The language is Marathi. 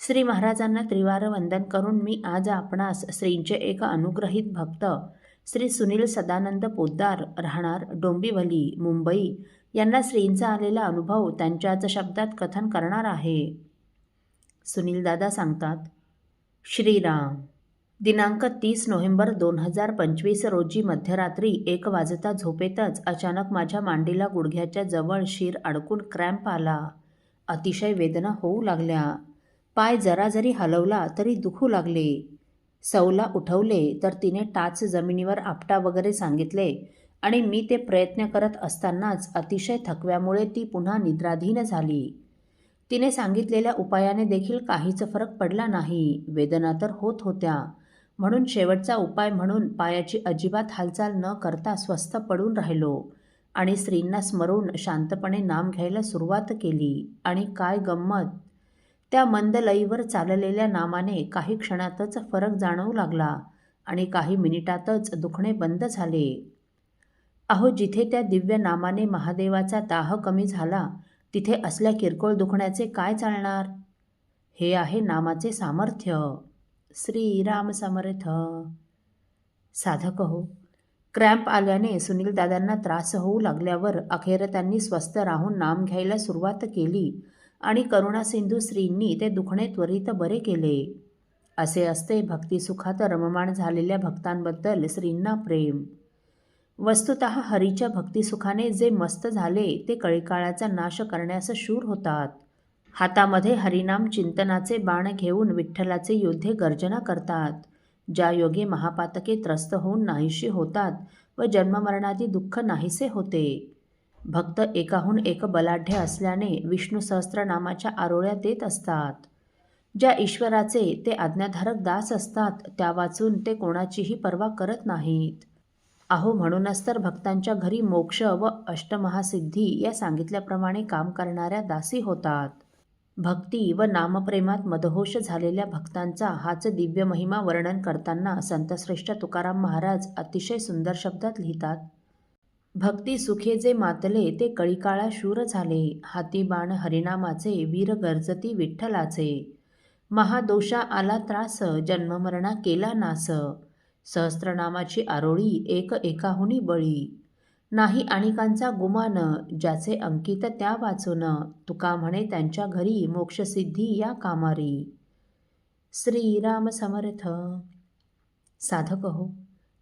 श्री महाराजांना त्रिवार वंदन करून मी आज आपणास श्रींचे एक अनुग्रहित भक्त श्री सुनील सदानंद पोद्दार राहणार डोंबिवली मुंबई यांना श्रींचा आलेला अनुभव त्यांच्याच शब्दात कथन करणार आहे. सुनीलदादा सांगतात श्रीराम दिनांक तीस नोव्हेंबर दोन हजार पंचवीस रोजी मध्यरात्री एक वाजता झोपेतच अचानक माझ्या मांडीला गुडघ्याच्या जवळ शिर अडकून क्रॅम्प आला. अतिशय वेदना होऊ लागल्या. पाय जरा जरी हलवला तरी दुखू लागले. सौला उठवले तर तिने टाच जमिनीवर आपटा वगैरे सांगितले आणि मी ते प्रयत्न करत असतानाच अतिशय थकव्यामुळे ती पुन्हा निद्राधीन झाली. तिने सांगितलेल्या उपायाने देखील काहीच फरक पडला नाही. वेदना तर होत होत्या. म्हणून शेवटचा उपाय म्हणून पायाची अजिबात हालचाल न करता स्वस्थ पडून राहिलो आणि स्त्रींना स्मरून शांतपणे नाम घ्यायला सुरुवात केली. आणि काय गंमत? त्या मंद लईवर चाललेल्या नामाने काही क्षणातच फरक जाणवू लागला आणि काही मिनिटातच दुखणे बंद झाले. अहो जिथे त्या दिव्य नामाने महादेवाचा दाह कमी झाला तिथे असल्या किरकोळ दुखण्याचे काय चालणार? हे आहे नामाचे सामर्थ्य. श्रीराम समर्थ. साधक हो क्रॅम्प आल्याने सुनील दादांना त्रास होऊ लागल्यावर अखेर त्यांनी स्वस्थ राहून नाम घ्यायला सुरुवात केली. आणि करुणा सिंधू श्रींनी ते दुखणे त्वरित बरे केले. असे असते भक्तिसुखात रममाण झालेल्या भक्तांबद्दल श्रींना प्रेम. वस्तुत हरीच्या भक्तिसुखाने जे मस्त झाले ते कळीकाळाचा नाश करण्यास शूर होतात. हातामध्ये हरिनाम चिंतनाचे बाण घेऊन विठ्ठलाचे योद्धे गर्जना करतात. ज्या योगे महापातके त्रस्त होऊन नाहीशी होतात व जन्ममरणादी दुःख नाहीसे होते. भक्त एकाहून एक बलाढ्य असल्याने विष्णू सहस्त्रनामाच्या आरोळ्या देत असतात. ज्या ईश्वराचे ते आज्ञाधारक दास असतात त्या वाचून ते कोणाचीही पर्वा करत नाहीत. अहो म्हणूनच तर भक्तांच्या घरी मोक्ष व अष्टमहासिद्धी या सांगितल्याप्रमाणे काम करणाऱ्या दासी होतात. भक्ती व नामप्रेमात मदहोश झालेल्या भक्तांचा हाच दिव्य महिमा वर्णन करताना संतश्रेष्ठ तुकाराम महाराज अतिशय सुंदर शब्दात लिहितात भक्ती सुखे जे मातले ते कळीकाळा शूर झाले. हाती बाण हरिनामाचे वीर गर्जती विठ्ठलाचे. महादोषा आला त्रास जन्ममरणा केला नास. सहस्त्रनामाची आरोळी एक एकाहुनी बळी. नाही आणिकांचा गुमान ज्याचे अंकित त्या वाचून. तुका म्हणे त्यांच्या घरी मोक्षसिद्धी या कामारी. श्रीराम समर्थ. साधक हो.